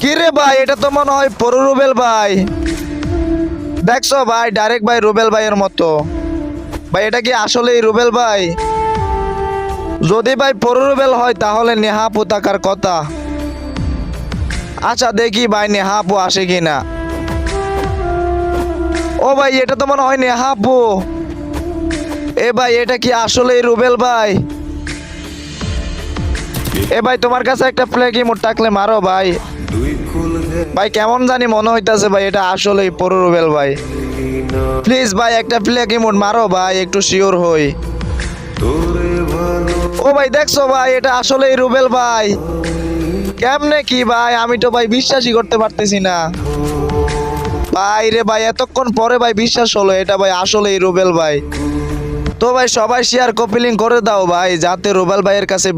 ভাই? এটা তো মনে হয় পরু রুবেল ভাই। দেখছ ভাই ডাইরেক্ট ভাই রুবেল ভাইয়ের মতো। ভাই, এটা কি আসলেই রুবেল ভাই? যদি ভাই পরু রুবেল হয়, তাহলে নেহাপু থাকার কথা। আচ্ছা দেখি ভাই নেহাপু আসে কিনা। ও ভাই, এটা তো মনে হয় নেহাপু। এ ভাই, এটা কি আসলেই রুবেল ভাই? এ ভাই, তোমার কাছে একটা প্লে কি মোট থাকলে মারো ভাই। ভাই, কেমন জানি মনে হইতাছে ভাই, এটা আসলেই পরু ভাই। প্লিজ ভাই, একটা প্লে কি মোট মারো ভাই, একটু শিওর হই। ও ভাই, দেখছ ভাই, এটা আসলেই রুবেল ভাই। কেমনে কি ভাই, আমি তো ভাই বিশ্বাসই করতে পারতেছি না। ভাই রে ভাই, এতক্ষণ পরে ভাই বিশ্বাস হলো, এটা ভাই আসলেই রুবেল ভাই। তো ভাই, সবাই শেয়ার কপিলিং করে দাও ভাই, যাতে রুবেল ভাইয়ের কাছে